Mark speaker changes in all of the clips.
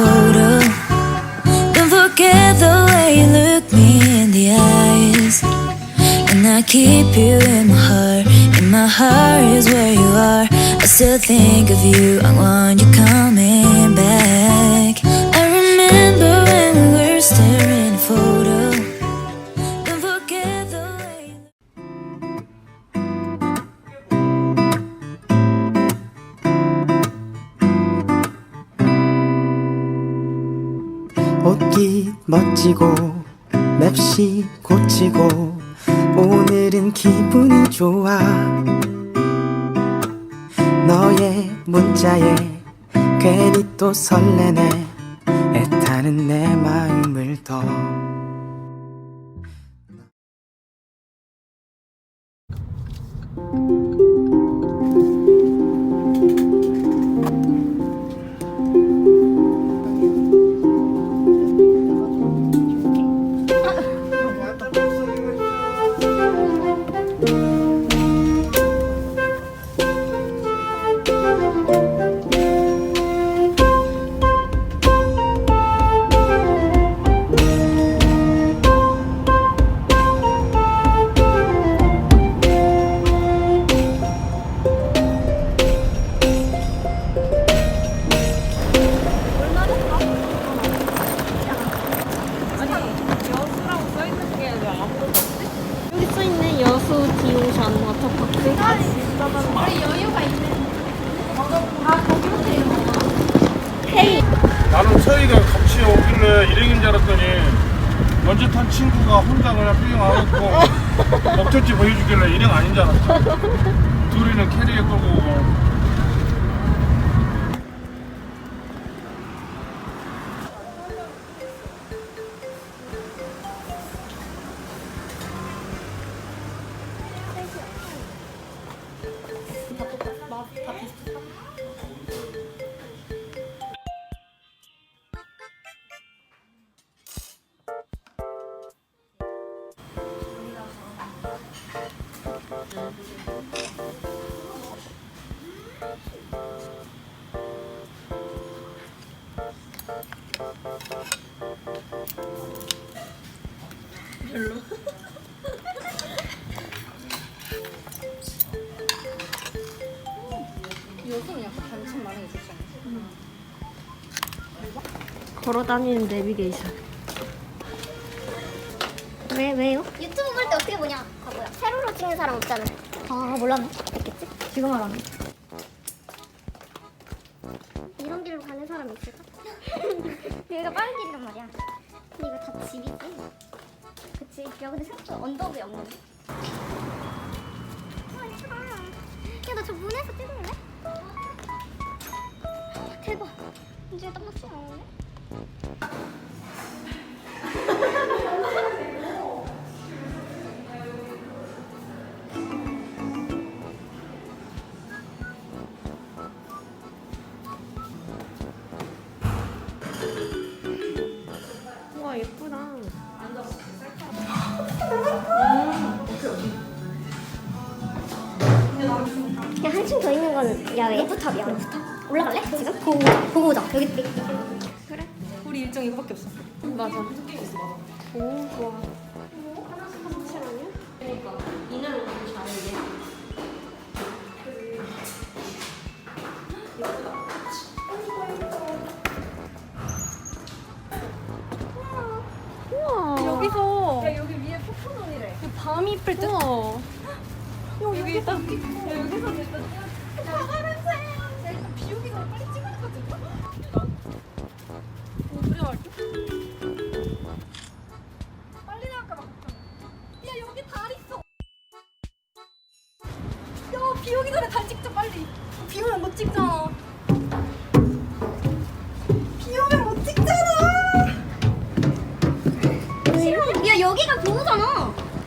Speaker 1: photo. Don't forget the way you look me in the eyes. And I keep you in my heart. And my heart is where you are. I still think of you. I want you coming
Speaker 2: 좋아. 너의 문자에 괜히 또 설레네. 애타는 내 마음을 더
Speaker 3: 나는 서희가 같이 오길래 일행인 줄 알았더니 먼저 탄 친구가 혼자 그냥 삐용 안 했고 목적지 보여주길래 일행 아닌 줄 알았어. 둘이는 캐리에 끌고
Speaker 4: 걸어다니는 내비게이션
Speaker 5: 왜 왜요? 유튜브 볼 때 어떻게 보냐? 바보야. 세로로 찍는 사람 없잖아. 아 몰랐네. 됐겠지? 지금 알았네. 이런 길로 가는 사람이 있을까? 여기가 빠른 길이란 말이야. 근데 이거 다 집이지. 그치? 야 근데 생각보다 언덕이 없네. 아 이쁘다. 야나 저 문에서 찍을래? 대박. 이제 딱 맞지 않았네?
Speaker 4: 우와 예쁘다.
Speaker 5: 야 한층 더 있는 건 야외? 루프탑이야 루프탑. 올라갈래? 지금? 보고 보고 오자. 여기
Speaker 4: 일정 이거밖에 없어. 맞아. 오 좋아. 그러니까 이날 오면 잘해 우와. 여기서 야 여기 위에 폭포눈이래. 밤이 이쁠 때 우와. 여기 있다? 야 여기서 됐다.
Speaker 6: 비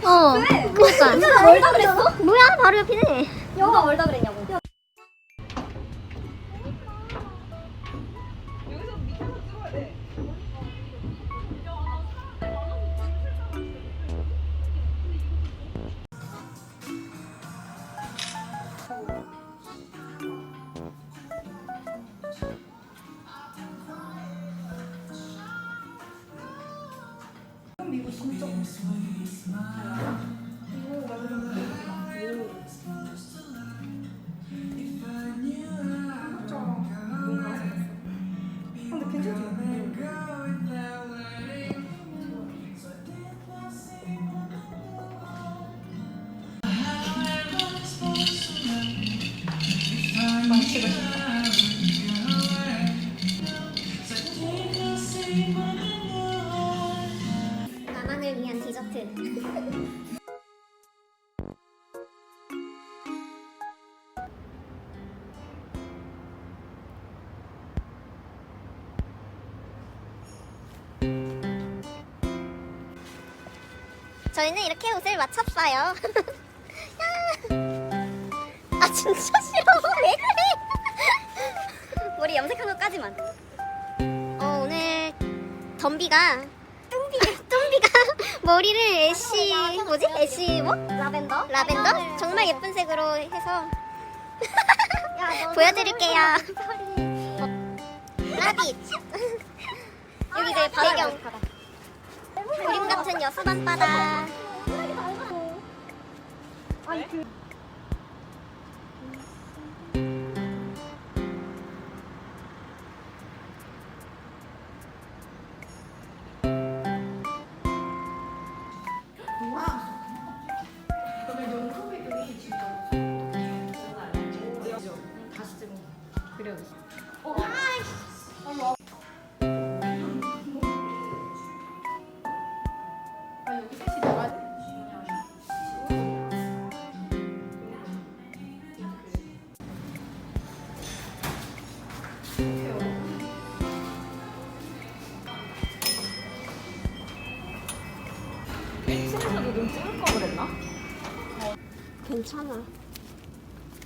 Speaker 5: 어 멀다 그랬어? 뭐야? 바로 옆이네. 누가 멀다 그랬냐고 나만 저희는 이렇게 옷을 맞췄어요. 야. 아 진짜 싫어. 왜 그래? 머리 염색한 것까지만. 어 오늘 덤비가 뚱비 뚱비가 머리를 애쉬 뭐지 애쉬 뭐 라벤더 라벤더 정말 예쁜 색으로 해서 보여드릴게요. 어, 라빗 여기 이제 배경 그림 같은 여수 밤바다. 괜찮아.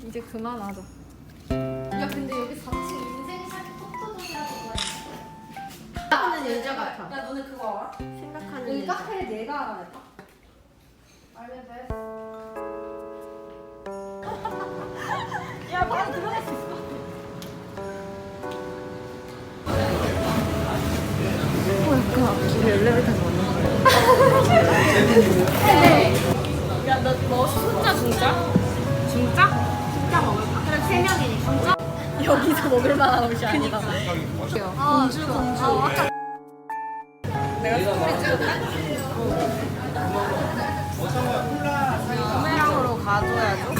Speaker 4: 이제 그만하자.
Speaker 6: 야 근데 여기 4층 인생샷 포토존이라고
Speaker 4: 생각하는 여자 같아.
Speaker 6: 야 너네 그거 알아?
Speaker 4: 생각하는
Speaker 6: 여기
Speaker 4: 여자.
Speaker 6: 카페를 내가 알아냈다 알면 돼 야, 바로 들어갈 수 있어.
Speaker 4: 야너너 여기서 먹을 만한 옷이 아니다. 공주 공주. 내가 스토리 찍을까? 부메랑으로 가져야죠.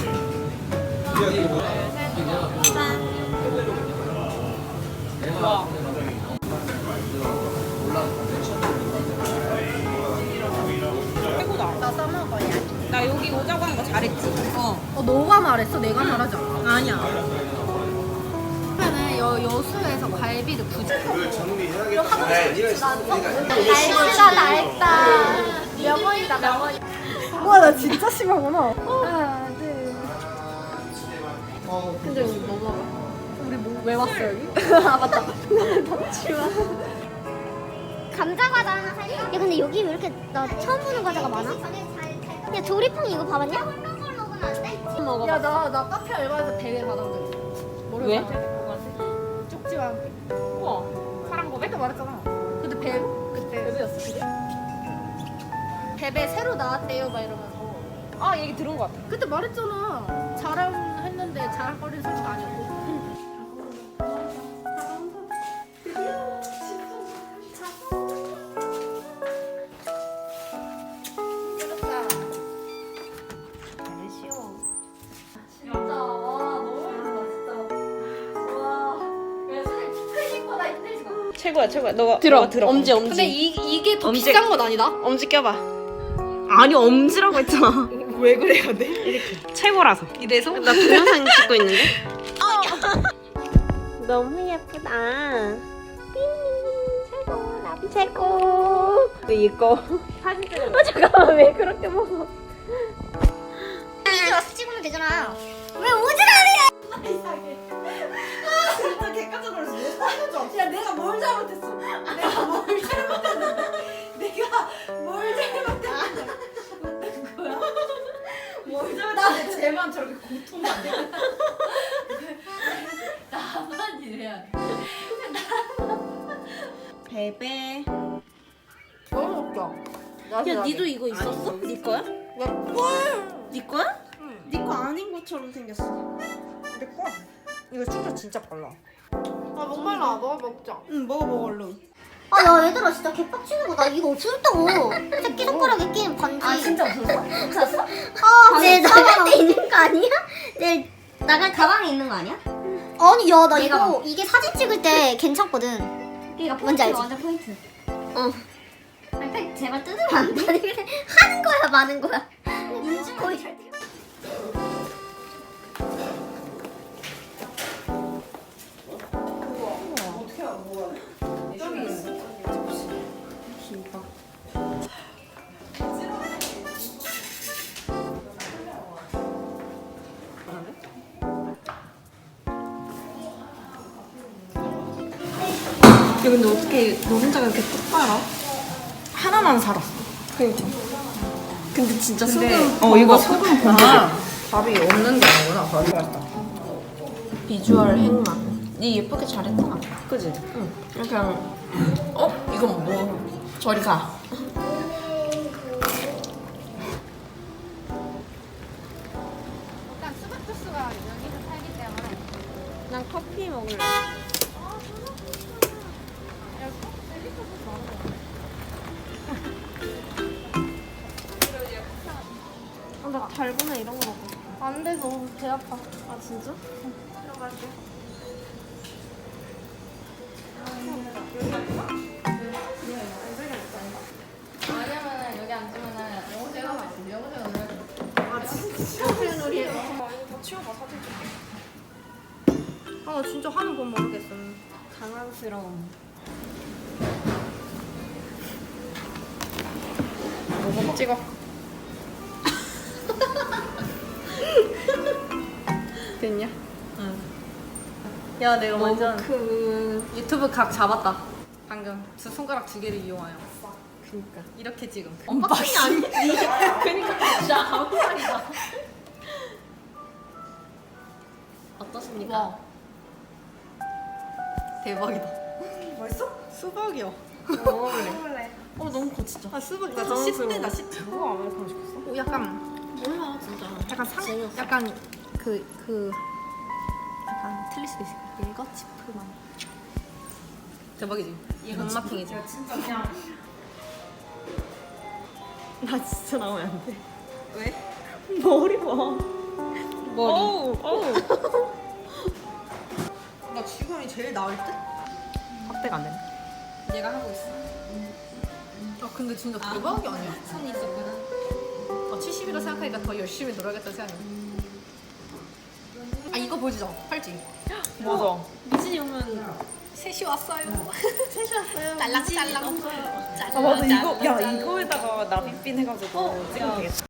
Speaker 4: 최고다. 나 써먹어야. 나 여기 오자고 한 거 잘했지? 어.
Speaker 6: 어, 너가 말했어? 내가 말하지 않아?
Speaker 4: 아니야.
Speaker 6: 여, 여수에서 갈비를 굳이
Speaker 5: 날씨가 낡다. 명언이다 명언.
Speaker 6: 와, 나 진짜 심하구나.
Speaker 4: 근데 우리 뭐 먹어? 우리 뭐, 왜 왔어 여기?
Speaker 6: 아, 맞다.
Speaker 5: 감자 과자 하나 살까? 야 근데 여기 왜 이렇게 나 처음 보는 과자가 많아? 야 조리퐁 이거 봐봤냐?
Speaker 4: 먹어봐.
Speaker 6: 야, 나, 나 카페 알바에서 있어. 뭐를
Speaker 4: 왜?
Speaker 6: 쪽지와 함께.
Speaker 4: 우와. 사랑 고백?
Speaker 6: 그때 말했잖아. 그때 배, 그때. 베베였어, 그게? 베베 새로 나왔대요, 막 이러면서.
Speaker 4: 아 얘기 들은 거 같아.
Speaker 6: 그때 말했잖아. 자랑했는데 자랑거리는 소리가 아니었고.
Speaker 7: 최고야 최고야. 너가
Speaker 4: 들어,
Speaker 7: 너가 들어.
Speaker 4: 엄지, 엄지.
Speaker 6: 근데 이, 이게 더
Speaker 7: 엄지.
Speaker 6: 비싼 건 아니다?
Speaker 7: 엄지 껴봐. 아니 엄지라고 했잖아. 왜 그래야 돼? 이렇게. 최고라서.
Speaker 6: 이래서?
Speaker 7: 나 동영상 찍고 있는데? 너무 예쁘다. 최고 나비 최고. 왜 이거 사진 찍어. 어 잠깐만. 왜 그렇게 먹어?
Speaker 5: 이제 와서 찍으면 되잖아. 왜 오지랖이야?
Speaker 6: 진짜 개깜짝 놀랐어. 야, 내가 뭘 잘못했어? 내가 뭘 잘못했는데? 내가 뭘 잘못했는데? 어떤 거야?
Speaker 4: 근데 쟤만 저렇게 고통받네.
Speaker 6: 나만 이래야 돼.
Speaker 7: 베베.
Speaker 4: 너무 웃겨.
Speaker 7: 야, 니도 이거 있었어? 니 거야? 니 거야? 니거 아닌 것처럼 생겼어.
Speaker 4: 내 거. 이거 진짜 진짜 빨라. 아 목말라. 먹어 먹자.
Speaker 7: 응, 먹어 먹어 얼른.
Speaker 5: 아, 야, 얘들아, 진짜 개빡치는 거. 나 이거 없었다고. 새끼 손가락에 끼는 반지. 아, 진짜 없었어? 없었어? 아, 나갈 때 있는 거 아니야? 내 나갈 가방에 있는 거 아니야? 아니, 야, 나 이거, 이게 사진 찍을 때 괜찮거든. 그니까 뭔지 알지? 완전 포인트. 어. 아니, 팩 제발 뜯으면 안 돼. 하는 거야, 마는 거야. 인중 거의 잘
Speaker 7: 야, 근데 어떻게 너 혼자가 이렇게 뚝 빨아? 하나만 살았어. 그니까. 근데 진짜 소금. 어, 이거 소금 본드.
Speaker 4: 밥이 없는 게 아니구나. 밥이 맛있다.
Speaker 7: 비주얼 행만. 니 예쁘게 잘했다.
Speaker 4: 그지?
Speaker 7: 응. 그냥 어? 이건 뭐? 저리 가.
Speaker 6: 일단 수박 주스가 여기서 팔기 때문에
Speaker 7: 난 커피 먹을래. 아, 나 달고나 이런 거 먹어.
Speaker 6: 안 돼, 너무 배 아파.
Speaker 7: 아, 진짜?
Speaker 6: 들어갈게. 왜냐면은 여기 앉으면은 영어 제가 맛있어. 영어 제가 노래.
Speaker 7: 아, 나 진짜 하는 건 모르겠어. 당황스러움.
Speaker 4: 먹어 찍어. 됐냐?
Speaker 7: 야, 내가 완전
Speaker 6: 그 유튜브 각 잡았다. 방금 두 손가락 두 개를 이용하여.
Speaker 7: 그니까.
Speaker 6: 이렇게 지금.
Speaker 7: 언박싱 아니지? 그니까 진짜 아무 말이다. 어떻습니까?
Speaker 6: 와. 대박이다.
Speaker 4: 맛있어?
Speaker 6: 수박이요.
Speaker 4: 먹어볼래.
Speaker 6: 어 너무 커 진짜.
Speaker 4: 아 수박
Speaker 6: 나 씹네 나 씹.
Speaker 4: 그거 안 먹고 싶었어?
Speaker 6: 오 약간
Speaker 7: 몰라, 진짜.
Speaker 6: 약간 상 약간 그 그 약간 틀릴 수도 있어. 일거 치프만. 대박이지. 이건 마킹이지.
Speaker 4: 진짜 그냥
Speaker 7: 나 진짜 나오면 안 돼.
Speaker 6: 왜?
Speaker 7: 머리 봐.
Speaker 6: 머리.
Speaker 7: 어우, 어우.
Speaker 4: 나 지금이 제일 나을 듯? 확대가 안 되네.
Speaker 6: 얘가 하고 있어. 아 근데 진짜 대박이 아 니야. 손이 있었구나. 어 70이라 생각하니까 더 열심히 놀아야겠다 생각이. 아 이거 보여주자. 팔찌.
Speaker 4: 맞아.
Speaker 7: 미진이 오면
Speaker 6: 셋이 왔어요.
Speaker 7: 셋이 왔어요.
Speaker 6: 짤랑짤랑.
Speaker 4: 아 맞아 이거 야 이거에다가 나비핀 해가지고 찍으면 되겠다.